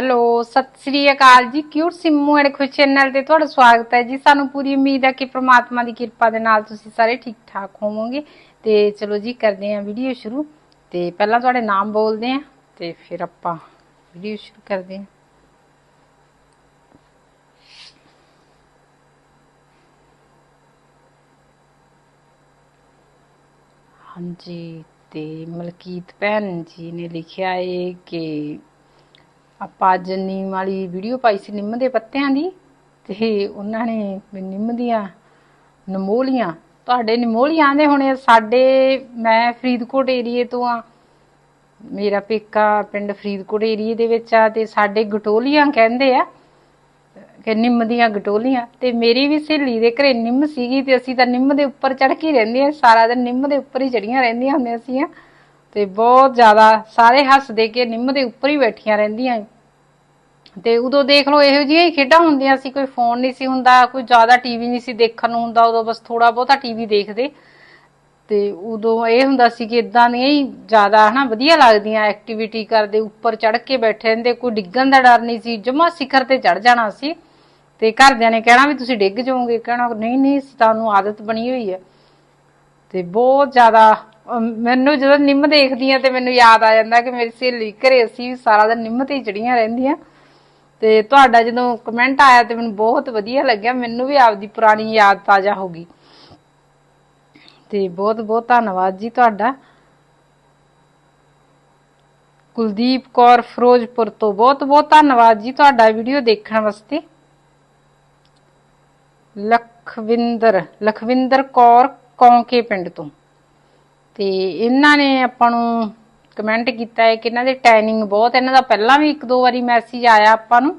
Hello, Sat Sri ਅਕਾਲ ਜੀ। Cute Simmu and Khush channel ਤੇ ਤੁਹਾਡਾ ਸਵਾਗਤ ਹੈ ਜੀ? ਸਾਨੂੰ ਪੂਰੀ ਉਮੀਦ ਹੈ ਕਿ ਪ੍ਰਮਾਤਮਾ ਦੀ ਕਿਰਪਾ ਦੇ ਨਾਲ ਤੁਸੀਂ ਸਾਰੇ ਠੀਕ ਠਾਕ ਹੋਵੋਗੇ। ਤੇ ਚਲੋ ਜੀ, ਕਰਦੇ ਹਾਂ ਵੀਡੀਓ ਸ਼ੁਰੂ। ਤੇ ਪਹਿਲਾਂ ਤੁਹਾਡੇ ਨਾਮ ਬੋਲਦੇ ਹਾਂ ਤੇ ਫਿਰ ਆਪਾਂ ਵੀਡੀਓ ਸ਼ੁਰੂ ਕਰਦੇ ਹਾਂ। ਹਾਂਜੀ, ਤੇ ਮਲਕੀਤ ਭੈਣ ਜੀ ਨੇ ਲਿਖਿਆ ਏ ਕਿ ਆਪਾਂ ਅੱਜ ਨੀਮ ਵਾਲੀ ਵੀਡੀਓ ਪਾਈ ਸੀ ਨਿੰਮ ਦੇ ਪੱਤਿਆਂ ਦੀ ਤੇ ਉਹਨਾਂ ਨੇ ਨਿੰਮ ਦੀਆਂ ਨਮੋਲੀਆਂ, ਤੁਹਾਡੇ ਨਮੋਲੀਆਂ ਦੇ ਹੁਣੇ ਸਾਡੇ, ਮੈਂ ਫਰੀਦਕੋਟ ਏਰੀਏ ਤੋਂ ਆ, ਮੇਰਾ ਪੇਕਾ ਪਿੰਡ ਫਰੀਦਕੋਟ ਏਰੀਏ ਦੇ ਵਿੱਚ ਆ ਤੇ ਸਾਡੇ ਗਟੋਲੀਆਂ ਕਹਿੰਦੇ ਆ ਕਿ ਨਿੰਮ ਦੀਆਂ ਗਟੋਲੀਆਂ ਤੇ ਮੇਰੀ ਵੀ ਸਹੇਲੀ ਦੇ ਘਰੇ ਨਿੰਮ ਸੀਗੀ ਤੇ ਅਸੀਂ ਤਾਂ ਨਿੰਮ ਦੇ ਉੱਪਰ ਚੜ੍ਹ ਕੇ ਰਹਿੰਦੇ ਆ, ਸਾਰਾ ਦਿਨ ਨਿੰਮ ਦੇ ਉੱਪਰ ਹੀ ਚੜੀਆਂ ਰਹਿੰਦੀਆਂ ਹੁੰਦੀਆਂ ਸੀ ਤੇ ਬਹੁਤ ਜ਼ਿਆਦਾ, ਸਾਰੇ ਹੱਸਦੇ ਕੇ ਨਿੰਮ ਦੇ ਉੱਪਰ ਹੀ ਬੈਠੀਆਂ ਰਹਿੰਦੀਆਂ ਤੇ ਉਦੋਂ ਦੇਖ ਲਓ, ਇਹੋ ਜਿਹੀਆਂ ਹੀ ਖੇਡਾਂ ਹੁੰਦੀਆਂ ਸੀ, ਕੋਈ ਫੋਨ ਨਹੀਂ ਸੀ ਹੁੰਦਾ, ਕੋਈ ਜ਼ਿਆਦਾ ਟੀਵੀ ਨਹੀਂ ਸੀ ਦੇਖਣ ਨੂੰ ਹੁੰਦਾ, ਉਦੋਂ ਬਸ ਥੋੜਾ ਬਹੁਤਾ ਟੀਵੀ ਦੇਖਦੇ। ਤੇ ਉਦੋਂ ਇਹ ਹੁੰਦਾ ਸੀ ਕਿ ਇਦਾਂ ਦੀਆਂ ਹੀ ਜ਼ਿਆਦਾ ਹਨਾ, ਵਧੀਆ ਲੱਗਦੀਆਂ ਐਕਟੀਵਿਟੀ ਕਰਦੇ, ਉੱਪਰ ਚੜ ਕੇ ਬੈਠੇ ਰਹਿੰਦੇ, ਕੋਈ ਡਿੱਗਣ ਦਾ ਡਰ ਨਹੀਂ ਸੀ, ਜਮਾ ਸਿਖਰ ਤੇ ਚੜ ਜਾਣਾ ਸੀ। ਤੇ ਘਰਦਿਆਂ ਨੇ ਕਹਿਣਾ ਵੀ ਤੁਸੀਂ ਡਿੱਗ ਜਾਓਗੇ, ਕਹਿਣਾ, ਨਹੀਂ ਨਹੀਂ ਤੁਹਾਨੂੰ ਆਦਤ ਬਣੀ ਹੋਈ ਹੈ। ਤੇ ਬਹੁਤ ਜ਼ਿਆਦਾ ਅਮ, ਮੈਨੂੰ ਜਦੋਂ ਨਿੰਮ ਦੇਖਦੀ ਆ ਤੇ ਮੈਨੂੰ ਯਾਦ ਆ ਜਾਂਦਾ ਕਿ ਮੇਰੀ ਸਹੇਲੀ ਘਰੇ ਅਸੀਂ ਸਾਰਾ ਦਿਨ ਨਿੰਮ ਤੇ ਹੀ ਚੜੀਆਂ ਰਹਿੰਦੀਆਂ। ਤੇ ਤੁਹਾਡਾ ਜਦੋਂ ਕਮੈਂਟ ਆਇਆ ਤੇ ਮੈਨੂੰ ਬਹੁਤ ਵਧੀਆ ਲੱਗਿਆ। ਮੈਨੂੰ ਵੀ ਆਪਦੀ ਪੁਰਾਣੀ ਯਾਦ ਤਾਜ਼ਾ ਹੋ ਗਈ। ਤੇ ਬਹੁਤ ਬਹੁਤ ਧੰਨਵਾਦ ਜੀ ਤੁਹਾਡਾ। ਕੁਲਦੀਪ ਕੌਰ ਫਿਰੋਜ਼ਪੁਰ ਤੋਂ ਬਹੁਤ ਬਹੁਤ ਧੰਨਵਾਦ ਜੀ ਤੁਹਾਡਾ ਵੀਡੀਓ ਦੇਖਣ ਵਾਸਤੇ। ਲਖਵਿੰਦਰ ਲਖਵਿੰਦਰ ਕੌਰ ਕੌਂਕੇ ਪਿੰਡ ਤੋਂ। ਤੇ ਇਹਨਾਂ ਨੇ ਆਪਾਂ ਨੂੰ ਕਮੈਂਟ ਕੀਤਾ ਹੈ ਕਿ ਇਹਨਾਂ ਦੇ ਟੈਨਿੰਗ ਬਹੁਤ ਇਹਨਾਂ ਦਾ ਪਹਿਲਾਂ ਵੀ ਇੱਕ ਦੋ ਵਾਰੀ ਮੈਸੇਜ ਆਇਆ ਆਪਾਂ ਨੂੰ।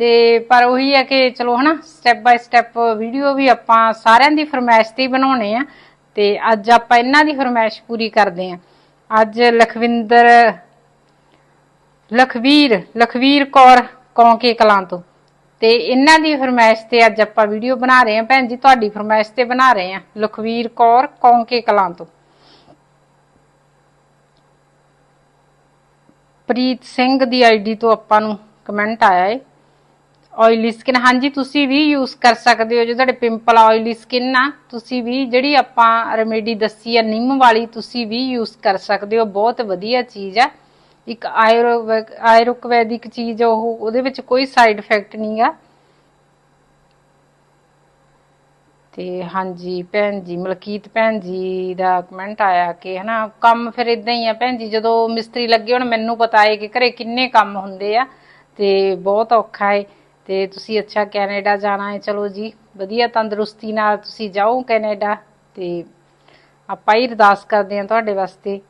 ਤੇ ਪਰ ਉਹੀ ਹੈ ਕਿ ਚਲੋ ਹਨਾ ਸਟੈਪ ਬਾਈ ਸਟੈਪ ਵੀਡੀਓ ਵੀ ਆਪਾਂ ਸਾਰਿਆਂ ਦੀ ਫਰਮਾਇਸ਼ ਤੇ ਬਣਾਉਣੇ ਆ। ਤੇ ਅੱਜ ਆਪਾਂ ਇਹਨਾਂ ਦੀ ਫਰਮਾਇਸ਼ ਪੂਰੀ ਕਰਦੇ ਆ। ਅੱਜ ਲਖਵਿੰਦਰ, ਲਖਵੀਰ ਲਖਵੀਰ ਕੌਰ, ਕੌਂਕੇ ਕਲਾਂ ਤੋਂ। ਤੇ ਇਹਨਾਂ ਦੀ ਫਰਮਾਇਸ਼ ਤੇ ਅੱਜ ਆਪਾਂ ਵੀਡੀਓ ਬਣਾ ਰਹੇ ਹਾਂ ਭੈਣ ਜੀ, ਤੁਹਾਡੀ ਫਰਮਾਇਸ਼ ਤੇ ਬਣਾ ਰਹੇ ਹਾਂ ਲਖਵੀਰ ਕੌਰ, ਕੌਂਕੇ ਕਲਾਂ ਤੋਂ। ਪ੍ਰੀਤ ਸਿੰਘ ਦੀ ਆਈਡੀ ਤੋਂ ਆਪਾਂ ਨੂੰ ਕਮੈਂਟ ਆਇਆ ਏ। ਆਇਲੀ ਸਕਿਨ ਹਾਂਜੀ, ਤੁਸੀਂ ਵੀ ਯੂਜ਼ ਕਰ ਸਕਦੇ ਹੋ। ਜੇ ਤੁਹਾਡੇ ਪਿੰਪਲ ਆਇਲੀ ਸਕਿਨ ਆ, ਤੁਸੀਂ ਵੀ ਜਿਹੜੀ ਆਪਾਂ ਰੈਮੇਡੀ ਦੱਸੀ ਆ, ਨਿੰਮ ਵਾਲੀ, ਤੁਸੀਂ ਵੀ ਯੂਜ਼ ਕਰ ਸਕਦੇ ਹੋ। ਬਹੁਤ ਵਧੀਆ ਚੀਜ਼ ਆ। ਇੱਕ ਆਯੁਰਵੈਦ ਆਯੁਰਵੈਦਿਕ ਚੀਜ਼ ਉਹ, ਉਹਦੇ ਵਿੱਚ ਕੋਈ ਸਾਈਡ ਇਫੈਕਟ ਨਹੀਂਗਾ ਤੇ ਹਾਂਜੀ, ਭੈਣ ਜੀ, ਮਲਕੀਤ ਭੈਣ ਜੀ ਦਾ ਕਮੈਂਟ ਆਇਆ ਕਿ ਹਨਾ, ਕੰਮ ਫਿਰ ਇਦਾਂ ਹੀ ਆ ਭੈਣ ਜੀ, ਜਦੋਂ ਮਿਸਤਰੀ ਲੱਗੇ ਹੁਣ, ਮੈਨੂੰ ਪਤਾ ਹੈ ਕਿ ਘਰੇ ਕਿੰਨੇ ਕੰਮ ਹੁੰਦੇ ਆ ਤੇ ਬਹੁਤ ਔਖਾ ਹੈ ਤੇ ਤੁਸੀਂ ਅੱਛਾ ਕੈਨੇਡਾ ਜਾਣਾ ਹੈ ਚਲੋ ਜੀ, ਵਧੀਆ ਤੰਦਰੁਸਤੀ ਨਾਲ ਤੁਸੀਂ ਜਾਓ ਕੈਨੇਡਾ ਤੇ ਆਪਾਂ ਹੀ ਅਰਦਾਸ ਕਰਦੇ ਹਾਂ ਤੁਹਾਡੇ ਵਾਸਤੇ।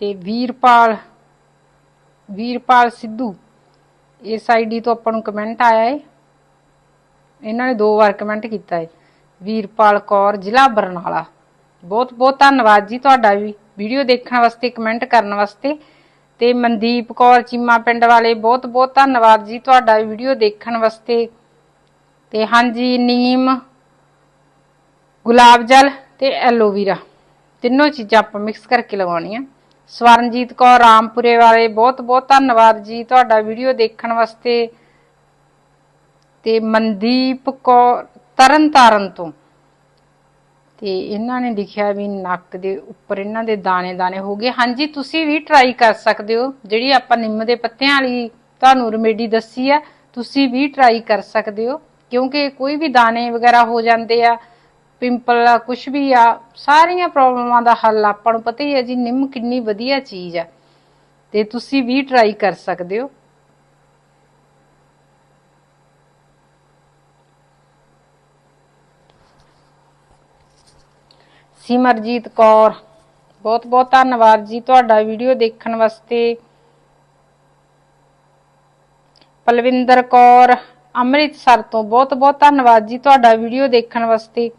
ਤੇ ਵੀਰਪਾਲ ਵੀਰਪਾਲ ਸਿੱਧੂ ਇਸ ਆਈਡੀ ਤੋਂ ਆਪਾਂ ਨੂੰ ਕਮੈਂਟ ਆਇਆ ਹੈ ਇਹਨਾਂ ਨੇ ਦੋ ਵਾਰ ਕਮੈਂਟ ਕੀਤਾ ਹੈ ਵੀਰਪਾਲ ਕੌਰ, ਜ਼ਿਲ੍ਹਾ ਬਰਨਾਲਾ। ਬਹੁਤ ਬਹੁਤ ਧੰਨਵਾਦ ਜੀ ਤੁਹਾਡਾ ਵੀ। ਵੀਡੀਓ ਦੇਖਣ ਵਾਸਤੇ ਕਮੈਂਟ ਕਰਨ ਵਾਸਤੇ। ਤੇ ਮਨਦੀਪ ਕੌਰ, ਚੀਮਾ ਪਿੰਡ ਵਾਲੇ, ਬਹੁਤ ਬਹੁਤ ਧੰਨਵਾਦ ਜੀ ਤੁਹਾਡਾ ਵੀਡੀਓ ਦੇਖਣ ਵਾਸਤੇ। ਤੇ ਹਾਂਜੀ, ਨੀਮ, ਗੁਲਾਬ ਜਲ ਤੇ ਐਲੋਵੀਰਾ। ਤਿੰਨੋਂ ਚੀਜ਼ਾਂ ਆਪਾਂ ਮਿਕਸ ਕਰਕੇ ਲਗਾਉਣੀਆਂ। ਸਵਰਨਜੀਤ ਕੌਰ ਰਾਮਪੁਰੇ ਵਾਲੇ, ਬਹੁਤ ਬਹੁਤ ਧੰਨਵਾਦ ਜੀ ਤੁਹਾਡਾ ਵੀਡੀਓ ਦੇਖਣ ਵਾਸਤੇ। ਤੇ ਮਨਦੀਪ ਕੌਰ ਤਰਨ ਤੋਂ। ਤੇ ਇਹਨਾਂ ਨੇ ਲਿਖਿਆ ਵੀ ਨੱਕ ਦੇ ਉੱਪਰ ਇਹਨਾਂ ਦੇ ਦਾਣੇ ਦਾਣੇ ਹੋ ਗਏ। ਹਾਂਜੀ, ਤੁਸੀਂ ਵੀ ਟਰਾਈ ਕਰ ਸਕਦੇ ਹੋ। ਜਿਹੜੀ ਆਪਾਂ ਨਿੰਮ ਦੇ ਪੱਤਿਆਂ ਵਾਲੀ ਤੁਹਾਨੂੰ ਰੈਮੇਡੀ ਦੱਸੀ ਆ, ਤੁਸੀਂ ਵੀ ਟਰਾਈ ਕਰ ਸਕਦੇ ਹੋ। ਕਿਉਂਕਿ ਕੋਈ ਵੀ ਦਾਣੇ ਵਗੈਰਾ ਹੋ ਜਾਂਦੇ ਆ ਪਿੰਪਲ ਆ ਕੁਝ ਵੀ ਆ, ਸਾਰੀਆਂ ਪ੍ਰੋਬਲਮਾਂ ਦਾ ਹੱਲ ਆਪਾਂ ਨੂੰ ਪਤਾ ਹੀ ਹੈ ਜੀ, ਨਿੰਮ ਕਿੰਨੀ ਵਧੀਆ ਚੀਜ਼ ਆ। ਤੇ ਤੁਸੀਂ ਵੀ ਟਰਾਈ ਕਰ ਸਕਦੇ ਹੋ। ਸਿਮਰਜੀਤ ਕੌਰ ਬਹੁਤ ਬਹੁਤ ਧੰਨਵਾਦ ਜੀ ਤੁਹਾਡਾ ਵੀਡੀਓ ਦੇਖਣ ਵਾਸਤੇ। ਪਲਵਿੰਦਰ ਕੌਰ, ਅੰਮ੍ਰਿਤਸਰ ਤੋਂ ਬਹੁਤ ਬਹੁਤ ਧੰਨਵਾਦ ਜੀ ਤੁਹਾਡਾ ਵੀਡੀਓ ਦੇਖਣ ਵਾਸਤੇ।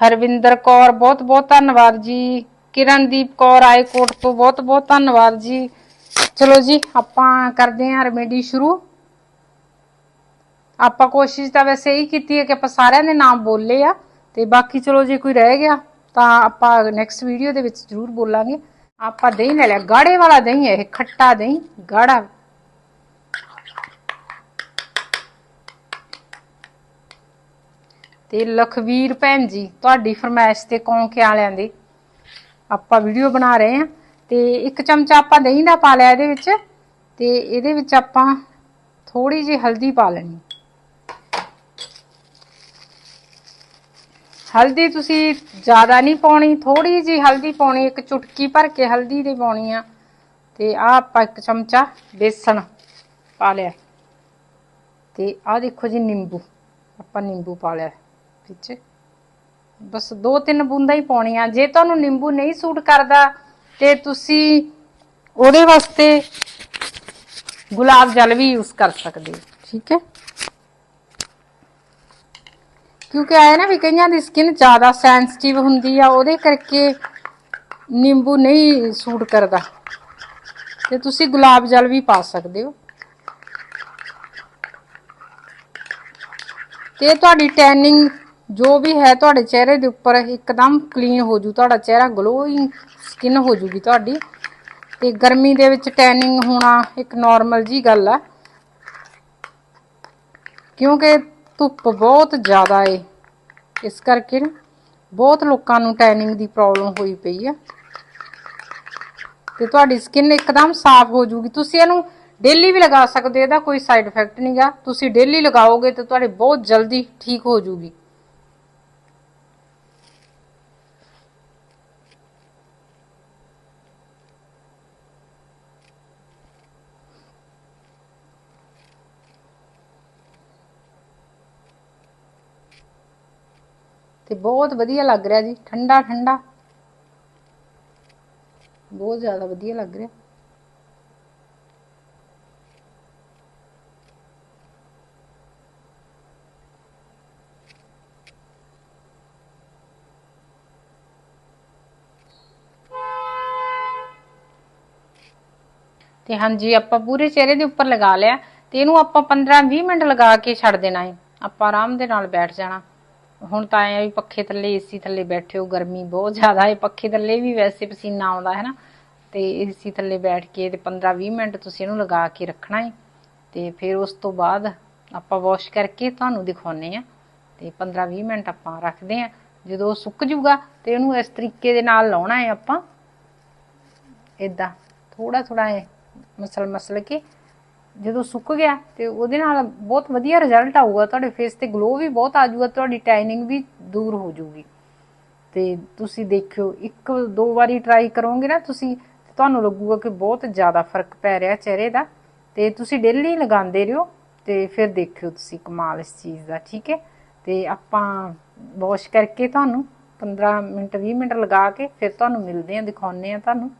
ਹਰਵਿੰਦਰ ਕੌਰ, ਬਹੁਤ ਬਹੁਤ ਧੰਨਵਾਦ ਜੀ। ਕਿਰਨਦੀਪ ਕੌਰ ਆਏਕੋਟ ਤੋਂ ਬਹੁਤ ਬਹੁਤ ਧੰਨਵਾਦ ਜੀ। ਚਲੋ ਜੀ, ਆਪਾਂ ਕਰਦੇ ਹਾਂ ਰੈਮੇਡੀ ਸ਼ੁਰੂ। ਆਪਾਂ ਕੋਸ਼ਿਸ਼ ਤਾਂ ਵੈਸੇ ਇਹੀ ਕੀਤੀ ਹੈ ਕਿ ਆਪਾਂ ਸਾਰਿਆਂ ਦੇ ਨਾਮ ਬੋਲੇ ਆ। ਤੇ ਬਾਕੀ ਚਲੋ ਜੇ ਕੋਈ ਰਹਿ ਗਿਆ, ਤਾਂ ਆਪਾਂ ਨੈਕਸਟ ਵੀਡੀਓ ਦੇ ਵਿੱਚ ਜ਼ਰੂਰ ਬੋਲਾਂਗੇ। ਆਪਾਂ ਦਹੀਂ ਲੈ ਲਿਆ, ਗਾੜੇ ਵਾਲਾ ਦਹੀਂ ਹੈ ਇਹ, ਖੱਟਾ ਦਹੀਂ, ਗਾੜਾ। ਤੇ ਲਖਵੀਰ ਭੈਣ ਜੀ, ਤੁਹਾਡੀ ਫਰਮਾਇਸ਼ ਤੇ ਕੌਂਕੇ ਵਾਲਿਆਂ ਦੇ ਆਪਾਂ ਵੀਡੀਓ ਬਣਾ ਰਹੇ ਆ ਤੇ ਇੱਕ ਚਮਚਾ ਆਪਾਂ ਦਹੀਂ ਦਾ ਪਾ ਲਿਆ ਇਹਦੇ ਵਿੱਚ ਤੇ ਇਹਦੇ ਵਿੱਚ ਆਪਾਂ ਥੋੜੀ ਜਿਹੀ ਹਲਦੀ ਪਾ ਲੈਣੀ। ਹਲਦੀ ਤੁਸੀਂ ਜ਼ਿਆਦਾ ਨਹੀਂ ਪਾਉਣੀ ਥੋੜੀ ਜਿਹੀ ਹਲਦੀ ਪਾਉਣੀ, ਇੱਕ ਚੁਟਕੀ ਭਰ ਕੇ ਹਲਦੀ ਦੀ ਪਾਉਣੀ ਆ। ਤੇ ਆ ਆਪਾਂ ਇੱਕ ਚਮਚਾ ਬੇਸਣ ਪਾ ਲਿਆ। ਤੇ ਆ ਦੇਖੋ ਜੀ ਨਿੰਬੂ, ਆਪਾਂ ਨਿੰਬੂ ਪਾ ਲਿਆ। ਵਿੱਚ। ਬਸ ਦੋ ਤਿੰਨ ਬੂੰਦਾਂ ਹੀ ਪਾਉਣੀਆਂ। ਜੇ ਤੁਹਾਨੂੰ ਨਿੰਬੂ ਨਹੀਂ ਸੂਟ ਕਰਦਾ, ਤੇ ਤੁਸੀਂ ਉਹਦੇ ਵਾਸਤੇ ਗੁਲਾਬ ਜਲ ਵੀ ਯੂਜ਼ ਕਰ ਸਕਦੇ ਹੋ। ਠੀਕ ਹੈ? ਕਿਉਂਕਿ ਆਇਆ ਨਾ ਵੀ ਕਈਆਂ ਦੀ ਸਕਿਨ ਜ਼ਿਆਦਾ ਸੈਂਸਿਟਿਵ ਹੁੰਦੀ ਆ, ਉਹਦੇ ਕਰਕੇ ਨਿੰਬੂ ਨਹੀਂ ਸੂਟ ਕਰਦਾ। ਤੇ ਤੁਸੀਂ ਗੁਲਾਬ ਜਲ ਵੀ ਪਾ ਸਕਦੇ ਹੋ। ਤੇ ਤੁਹਾਡੀ ਟੈਨਿੰਗ ਜੋ ਵੀ ਹੈ ਤੁਹਾਡੇ ਚਿਹਰੇ ਦੇ ਉੱਪਰ ਇੱਕਦਮ ਕਲੀਨ ਹੋ ਜੂ, ਤੁਹਾਡਾ ਚਿਹਰਾ ਗਲੋਇੰਗ ਸਕਿਨ ਹੋ ਜੂਗੀ ਤੁਹਾਡੀ। ਤੇ ਗਰਮੀ ਦੇ ਵਿੱਚ ਟੈਨਿੰਗ ਹੋਣਾ ਇੱਕ ਨਾਰਮਲ ਜੀ ਗੱਲ ਆ ਕਿਉਂਕਿ ਧੁੱਪ ਬਹੁਤ ਜ਼ਿਆਦਾ ਏ, ਇਸ ਕਰਕੇ ਬਹੁਤ ਲੋਕਾਂ ਨੂੰ ਟੈਨਿੰਗ ਦੀ ਪ੍ਰੋਬਲਮ ਹੋਈ ਪਈ ਆ ਤੇ ਤੁਹਾਡੀ ਸਕਿਨ ਇੱਕਦਮ ਸਾਫ਼ ਹੋ ਜੂਗੀ। ਤੁਸੀਂ ਇਹਨੂੰ ਡੇਲੀ ਵੀ ਲਗਾ ਸਕਦੇ ਹੋ, ਇਹਦਾ ਕੋਈ ਸਾਈਡ ਇਫੈਕਟ ਨਹੀਂਗਾ ਤੁਸੀਂ ਡੇਲੀ ਲਗਾਓਗੇ ਤੇ ਤੁਹਾਡੀ ਬਹੁਤ ਜਲਦੀ ਠੀਕ ਹੋ ਜੂਗੀ। ਤੇ ਬਹੁਤ ਵਧੀਆ ਲੱਗ ਰਿਹਾ ਜੀ, ਠੰਡਾ ਠੰਡਾ। ਬਹੁਤ ਜ਼ਿਆਦਾ ਵਧੀਆ ਲੱਗ ਰਿਹਾ। ਤੇ ਹਾਂਜੀ, ਆਪਾਂ ਪੂਰੇ ਚਿਹਰੇ ਦੇ ਉੱਪਰ ਲਗਾ ਲਿਆ ਤੇ ਇਹਨੂੰ ਆਪਾਂ 15-20 ਮਿੰਟ ਲਗਾ ਕੇ ਛੱਡ ਦੇਣਾ ਹੈ। ਆਪਾਂ ਆਰਾਮ ਦੇ ਨਾਲ ਬੈਠ ਜਾਣਾ। ਹੁਣ ਤਾਂ ਐ ਵੀ ਪੱਖੇ ਥੱਲੇ ਏਸੀ ਥੱਲੇ ਬੈਠੇ ਹੋ, ਗਰਮੀ ਬਹੁਤ ਜ਼ਿਆਦਾ ਹੈ। ਪੱਖੇ ਥੱਲੇ ਵੀ ਵੈਸੇ ਪਸੀਨਾ ਆਉਂਦਾ ਹੈ ਨਾ। ਤੇ ਏਸੀ ਥੱਲੇ ਬੈਠ ਕੇ ਤੇ 15-20 ਮਿੰਟ ਤੁਸੀਂ ਇਹਨੂੰ ਲਗਾ ਕੇ ਰੱਖਣਾ ਹੈ। ਤੇ ਫਿਰ ਉਸ ਤੋਂ ਬਾਅਦ ਆਪਾਂ ਵਾਸ਼ ਕਰਕੇ ਤੁਹਾਨੂੰ ਦਿਖਾਉਨੇ ਆ ਤੇ 15-20 ਮਿੰਟ ਆਪਾਂ ਰੱਖਦੇ ਆ ਜਦੋਂ ਉਹ ਸੁੱਕ ਜੂਗਾ ਤੇ ਇਹਨੂੰ ਇਸ ਤਰੀਕੇ ਦੇ ਨਾਲ ਲਾਉਣਾ ਹੈ ਆਪਾਂ। ਇਦਾਂ ਥੋੜਾ ਥੋੜਾ ਐ ਮਸਲ ਮਸਲ ਕੇ ਜਦੋਂ ਸੁੱਕ ਗਿਆ ਤੇ ਉਹਦੇ ਨਾਲ ਬਹੁਤ ਵਧੀਆ ਰਿਜ਼ਲਟ ਆਊਗਾ, ਤੁਹਾਡੇ ਫੇਸ ਤੇ ਗਲੋ ਵੀ ਬਹੁਤ ਆ ਜਾਊਗਾ, ਤੁਹਾਡੀ ਟੈਨਿੰਗ ਵੀ ਦੂਰ ਹੋ ਜਾਊਗੀ। ਤੇ ਤੁਸੀਂ ਦੇਖਿਓ, ਇੱਕ ਦੋ ਵਾਰੀ ਟਰਾਈ ਕਰੋਗੇ ਨਾ ਤੁਸੀਂ ਤੁਹਾਨੂੰ ਲੱਗੂਗਾ ਕਿ ਬਹੁਤ ਜ਼ਿਆਦਾ ਫ਼ਰਕ ਪੈ ਰਿਹਾ ਚਿਹਰੇ ਦਾ। ਤੇ ਤੁਸੀਂ ਡੇਲੀ ਲਗਾਉਂਦੇ ਰਹੋ ਤੇ ਫਿਰ ਦੇਖਿਓ ਤੁਸੀਂ ਕਮਾਲ ਇਸ ਚੀਜ਼ ਦਾ, ਠੀਕ ਹੈ? ਤੇ ਆਪਾਂ ਵਾਸ਼ ਕਰਕੇ ਤੁਹਾਨੂੰ 15 ਮਿੰਟ 20 ਮਿੰਟ ਲਗਾ ਕੇ ਫਿਰ ਤੁਹਾਨੂੰ ਮਿਲਦੇ ਆਂ ਦਿਖਾਉਂਦੇ ਆ ਤੁਹਾਨੂੰ।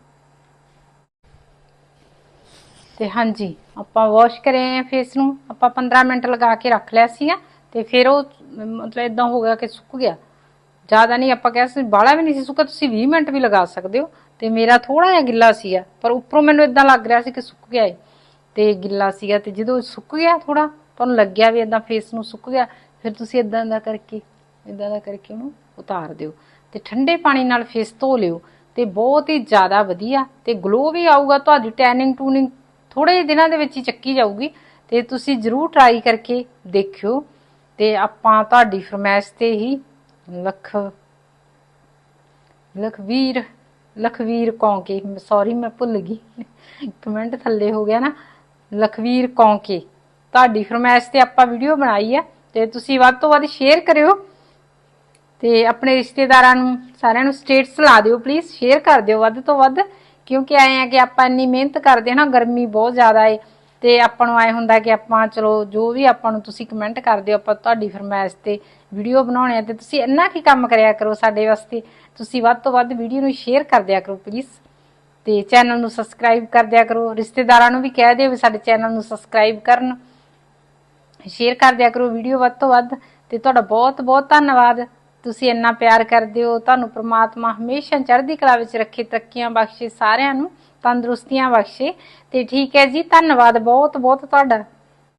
ਤੇ ਹਾਂਜੀ, ਆਪਾਂ ਵਾਸ਼ ਕਰੇ ਆ ਫੇਸ ਨੂੰ। ਆਪਾਂ 15 ਮਿੰਟ ਲਗਾ ਕੇ ਰੱਖ ਲਿਆ ਸੀਗਾ ਤੇ ਫਿਰ ਉਹ, ਮਤਲਬ ਇਦਾਂ ਹੋ ਗਿਆ ਕਿ ਸੁੱਕ ਗਿਆ। ਜ਼ਿਆਦਾ ਨਹੀਂ, ਆਪਾਂ ਕਹਿ ਸਕਦੇ ਬਾਹਲਾ ਵੀ ਨਹੀਂ ਸੀ ਸੁੱਕਾ, ਤੁਸੀਂ 20 ਮਿੰਟ ਵੀ ਲਗਾ ਸਕਦੇ ਹੋ। ਤੇ ਮੇਰਾ ਥੋੜਾ ਜਿਹਾ ਗਿੱਲਾ ਸੀਗਾ, ਪਰ ਉੱਪਰੋਂ ਮੈਨੂੰ ਇਦਾਂ ਲੱਗ ਰਿਹਾ ਸੀ ਕਿ ਸੁੱਕ ਗਿਆ ਏ। ਤੇ ਗਿੱਲਾ ਸੀਗਾ ਤੇ ਜਦੋਂ ਸੁੱਕ ਗਿਆ ਥੋੜਾ ਤੁਹਾਨੂੰ ਲੱਗਿਆ ਵੀ ਇਦਾਂ ਫੇਸ ਨੂੰ ਸੁੱਕ ਗਿਆ, ਫਿਰ ਤੁਸੀਂ ਇਦਾਂ ਦਾ ਕਰਕੇ ਇਦਾਂ ਦਾ ਕਰਕੇ ਉਹਨੂੰ ਉਤਾਰ ਦਿਓ। ਤੇ ਠੰਡੇ ਪਾਣੀ ਨਾਲ ਫੇਸ ਧੋ ਲਿਓ ਤੇ ਬਹੁਤ ਹੀ ਜ਼ਿਆਦਾ ਵਧੀਆ ਤੇ ਗਲੋ ਵੀ ਆਊਗਾ ਤੁਹਾਡੀ ਟੈਨਿੰਗ ਟੂਨਿੰਗ ਥੋੜੇ ਜਿਹੇ ਦਿਨਾਂ ਦੇ ਵਿੱਚ ਹੀ ਚੱਕੀ ਜਾਊਗੀ ਤੇ ਤੁਸੀਂ ਜਰੂਰ ਟਰਾਈ ਕਰਕੇ ਦੇਖਿਓ ਤੇ ਆਪਾਂ ਤੁਹਾਡੀ ਫਰਮਾਇਸ਼ ਤੇ ਹੀ ਲਖ ਲਖਵੀਰ ਲਖਵੀਰ ਕੌਂਕੇ ਸੌਰੀ ਮੈਂ ਭੁੱਲ ਗਈ। ਕਮੈਂਟ ਥੱਲੇ ਹੋ ਗਿਆ ਨਾ। ਲਖਵੀਰ ਕੌਂਕੇ, ਤੁਹਾਡੀ ਫਰਮਾਇਸ਼ ਤੇ ਆਪਾਂ ਵੀਡੀਓ ਬਣਾਈ ਹੈ ਤੇ ਤੁਸੀਂ ਵੱਧ ਤੋਂ ਵੱਧ ਸ਼ੇਅਰ ਕਰਿਓ ਤੇ ਆਪਣੇ ਰਿਸ਼ਤੇਦਾਰਾਂ ਨੂੰ ਸਾਰਿਆਂ ਨੂੰ ਸਟੇਟਸ ਲਾ ਦਿਓ ਪਲੀਜ਼ ਸ਼ੇਅਰ ਕਰ ਦਿਓ ਵੱਧ ਤੋਂ ਵੱਧ। ਕਿਉਂਕਿ ਆਏ ਆ ਕਿ ਆਪਾਂ ਇੰਨੀ ਮਿਹਨਤ ਕਰਦੇ ਹਾਂ ਨਾ, ਗਰਮੀ ਬਹੁਤ ਜ਼ਿਆਦਾ ਏ। ਤੇ ਆਪਾਂ ਨੂੰ ਆਏ ਹੁੰਦਾ ਕਿ ਆਪਾਂ, ਚਲੋ, ਜੋ ਵੀ ਆਪਾਂ ਨੂੰ ਤੁਸੀਂ ਕਮੈਂਟ ਕਰਦੇ ਹੋ ਆਪਾਂ ਤੁਹਾਡੀ ਫਰਮਾਇਸ਼ ਤੇ ਵੀਡੀਓ ਬਣਾਉਣੇ ਆ ਤੇ ਤੁਸੀਂ ਇੰਨਾ ਕੀ ਕੰਮ ਕਰਿਆ ਕਰੋ ਸਾਡੇ ਵਾਸਤੇ। ਤੁਸੀਂ ਵੱਧ ਤੋਂ ਵੱਧ ਵੀਡੀਓ ਨੂੰ ਸ਼ੇਅਰ ਕਰ ਦਿਆ ਕਰੋ ਪਲੀਜ਼ ਤੇ ਚੈਨਲ ਨੂੰ ਸਬਸਕ੍ਰਾਈਬ ਕਰ ਦਿਆ ਕਰੋ। ਰਿਸ਼ਤੇਦਾਰਾਂ ਨੂੰ ਵੀ ਕਹਿ ਦਿਓ ਵੀ ਸਾਡੇ ਚੈਨਲ ਨੂੰ ਸਬਸਕ੍ਰਾਈਬ ਕਰਨ। ਸ਼ੇਅਰ ਕਰ ਦਿਆ ਕਰੋ ਵੀਡੀਓ ਵੱਧ ਤੋਂ ਵੱਧ। ਤੇ ਤੁਹਾਡਾ ਬਹੁਤ ਬਹੁਤ ਧੰਨਵਾਦ। ਤੁਸੀਂ ਇੰਨਾ ਪਿਆਰ ਕਰਦੇ ਹੋ, ਤੁਹਾਨੂੰ ਪ੍ਰਮਾਤਮਾ ਹਮੇਸ਼ਾ ਚੜ੍ਹਦੀ ਕਲਾ ਵਿੱਚ ਰੱਖੇ, ਤਰੱਕੀਆਂ ਬਖਸ਼ੇ ਸਾਰਿਆਂ ਨੂੰ, ਤੰਦਰੁਸਤੀਆਂ ਬਖਸ਼ੇ। ਤੇ ਠੀਕ ਹੈ ਜੀ, ਧੰਨਵਾਦ ਬਹੁਤ ਬਹੁਤ ਤੁਹਾਡਾ।